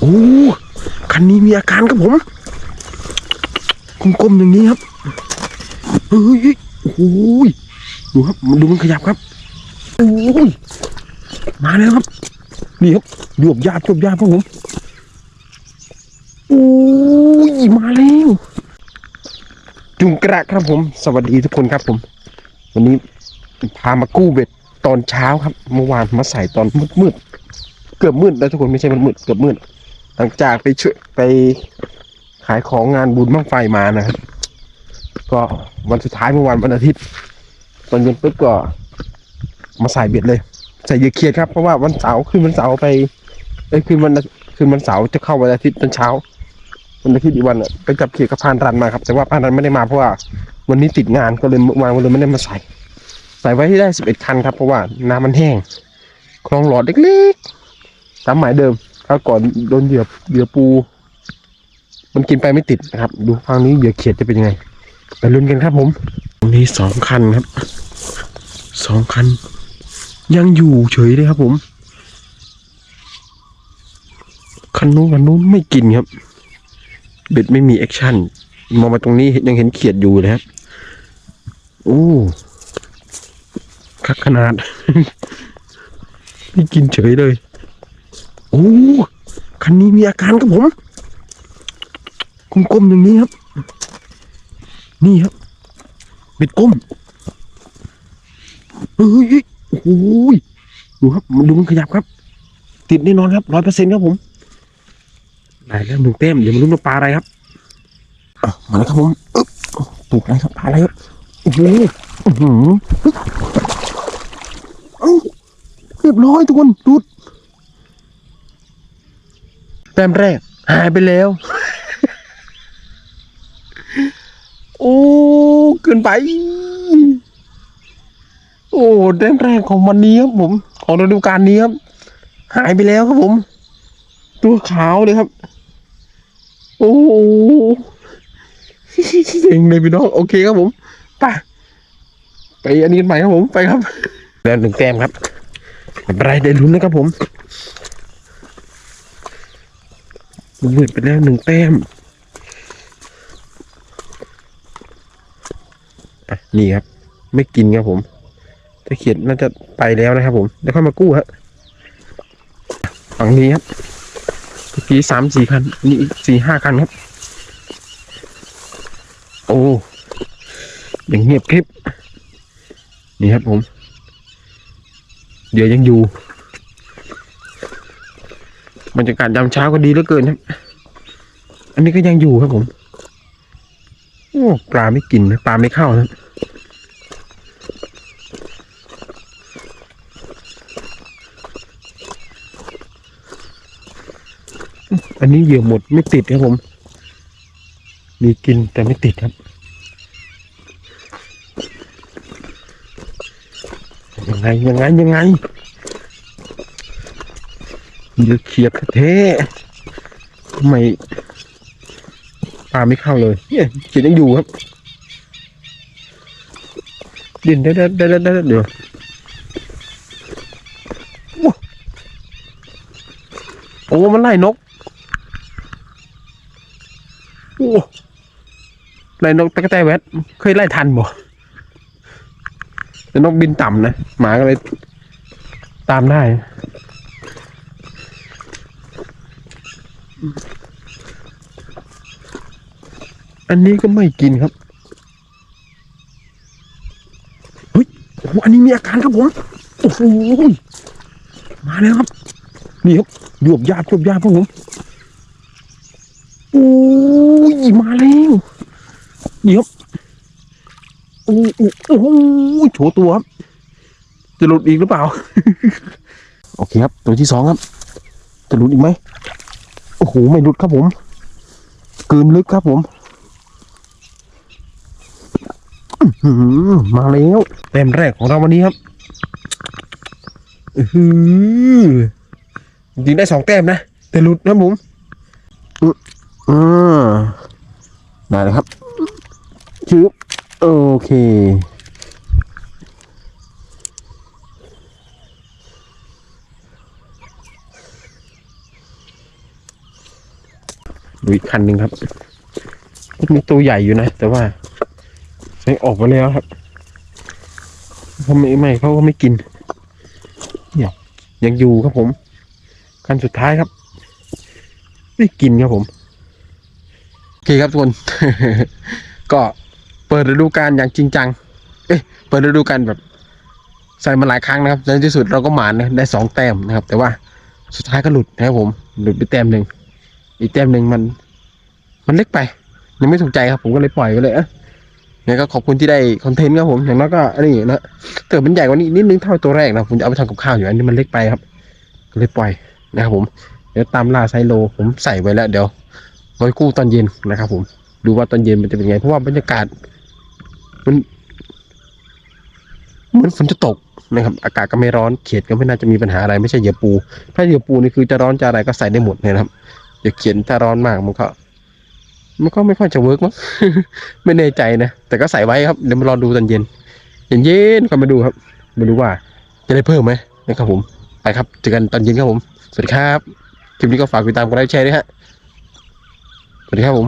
โอ้คันนี้มีอาการครับผมกลมๆอย่างนี้ครับเฮ้ยโอ้โหดูครับมันดูมันขยับครับโอ้ยมาแล้วครับนี่ครับหยวบยาบหยวบยาบครับผมโอ้ยมาแล้วจุงกระครับผม สวัสดีทุกคนครับผม วันนี้พามากู้เบ็ดตอนเช้าครับ เมื่อวานมาใส่ตอนมืดมืดๆเกือบมืดแล้วทุกคนไม่ใช่มันมืดเกือบมืด หลังจากไปช่วยไปขายของงานบุญบ้างไฟมานะครับก็วันสุดท้ายเมื่อวานวันอาทิตย์ตอนเย็นปุ๊บก็มาใส่เบ็ดเลยใส่เหยื่อเขียดครับเพราะว่าวันเสาร์คืนวันเสาร์ไปเอ้คืนวันคืนวันเสาร์จะเข้าวันอาทิตย์ตอนเช้าวันอาทิตย์อีกวันอะไปจับเขียดกับพานรันมาครับ แต่ว่าพานรันไม่ได้มาเพราะว่าวันนี้ติดงานก็เลยเมื่อวานก็เลยไม่ได้มาใส่ ใส่ไว้ที่ได้สิบเอ็ดคันครับเพราะว่าน้ำมันแห้งคลองหลอดเล็กๆตามหมายเดิม คราก่อนโดนเหยื่อเหยื่อปู มันกินไปไม่ติดนะครับ ดูฟังนี้เหยื่อเขียดจะเป็นยังไงไปลุ้นกันครับผมตรงนี้สองคันครับสองคัน ยังอยู่เฉยเลยครับผม คันนู้นคันนู้นไม่กินครับ เบ็ดไม่มีแอคชั่นมองมาตรงนี้ยังเห็นเขียดอยู่เลยครับโอ้คักขนาด ไม่กินเฉยเลย อ้คันนี้มีอาการครับผมกลมๆอย่างนี้ครับ นี่ครับเบ็ดก้มเฮ้ยโอ้โหดูครับดูมันขยับครับ ติดแน่นอนครับร้อยเปอร์เซ็นต์ครับผมได้แล้วหนึ่งเต็มเดี๋ยวมาลุ้นว่าปลาอะไรครับอะมาแล้วครับผมอึ๊บถูกอะไรครับปลาอะไรครับโอ้โหอื้ออเรียบร้อยทุกคนดูด ต้มแรก หายไปแล้ว โอ้เกินไป โอ้แต้มแรกของวันนี้ครับผม ของฤดูกาลนี้ครับ หายไปแล้วครับผม ตัวขาวเลยครับ โอ้โหเจ๋งเลยพี่น้องโอเคครับผมไปไปอันนี้กันใหม่ครับผมไปครับ แล้วหนึ่งแต้มครับไม่เป็นไรได้ลุ้นนะครับผม เวิดไปแล้วหนึ่งแต้มอะนี่ครับ ไม่กินครับผมตะเขียดน่าจะไปแล้วนะครับผมเดี๋ยวค่อยมากู้ครับฝั่งนี้ครับเมื่อกี้สามสี่คัน นี่อีกสี่ห้าคันครับ โอ้ยังเงียบคลิป นี่ครับผม เดี๋ยวยังอยู่ บรรยากาศยามเช้าก็ดีเหลือเกินครับ อันนี้ก็ยังอยู่ครับผม โอ้ปลาไม่กินนะปลาไม่เข้านะอันนี้เหยื่อหมดไม่ติดครับผม มีกินแต่ไม่ติดครับยังไงยังไงยังไง เยื่อเขียดเท่ทำไมปลาไม่เข้าเลยเนี่ยเขียดยังอยู่ครับดินได้ได้ได้ได้ได้เดี๋ยวโอ้โอ้มันไล่นกโอ้ไล่นกตะกะแตแวดเคยไล่ทันบ่แต่นกบินต่ำนะหมาก็เลยตามได้ อันนี้ก็ไม่กินครับเฮ้ยโอ้โหอันนี้มีอาการครับผมโอ้โหมาแล้วครับ นี่ครับหยวบยาบหยวบยาบครับผมโอ้ยมาแล้วนี่ครับโอ้โหโอ้โหโชว์ตัวครับ จะหลุดอีกหรือเปล่า โอเคครับ ตัวที่สองครับ จะหลุดอีกไหม โอ้โห ไม่หลุดครับผมกลืนลึกครับผมมาแล้วเต็มแรกของเราวันนี้ครับอือจริงได้สองแต้มนะ แต่หลุดนะผมอ่าได้เลยครับชืบโอเค อีกคันหนึ่งครับมีตัวใหญ่อยู่นะ แต่ว่าใช้ออกไปแล้วครับเขาไม่ไม่เขาก็ไม่กินเนี่ยยังอยู่ครับผม คันสุดท้ายครับ ไม่กินครับผมโอเคครับทุกคน ก็เปิดฤดูกาลอย่างจริงจัง เอ้ยเปิดฤดูกาลแบบใส่มาหลายครั้งนะครับในที่สุดเราก็หมานนะได้สองแต้มนะครับ แต่ว่าสุดท้ายก็หลุดนะครับผม หลุดไปแต้มหนึ่ง อีกแต้มหนึ่งมัน มันเล็กไปยังไม่ถูกใจครับผมก็เลยปล่อยไปเลยอะเนี่ยก็ขอบคุณที่ได้คอนเทนต์ครับผมอย่างน้อยก็อันนี้นะเกิดมันใหญ่กว่านี้นิดนึงเท่าตัวแรกนะผมจะเอาไปทำกับข้าวอยู่อันนี้มันเล็กไปครับ ก็เลยปล่อยนะครับผมเดี๋ยวตามล่าไซโล ผมใส่ไว้แล้ว เดี๋ยวไว้กู้ตอนเย็นนะครับผมดูว่าตอนเย็นมันจะเป็นไง เพราะว่าบรรยากาศ มันเหมือนฝนจะตกนะครับ อากาศก็ไม่ร้อนเขียดก็ไม่น่าจะมีปัญหาอะไรไม่ใช่เหยื่อปู ถ้าเหยื่อปูนี่คือจะร้อนจะอะไรก็ใส่ได้หมดเลยนะครับ อย่าเขียนถ้าร้อนมากมันก็ มันก็ไม่ค่อยจะเวิร์กมั้งไม่แน่ใจนะ แต่ก็ใส่ไว้ครับเดี๋ยวมารอดูตอนเย็นเย็นเย็นก็มาดูครับมาดูว่าจะได้เพิ่มไหมนะครับผมไปครับเจอกันตอนเย็นครับผม สวัสดีครับคลิปนี้ก็ฝากติดตามกดไลค์แชร์ด้วยฮะสวัสดีครับผม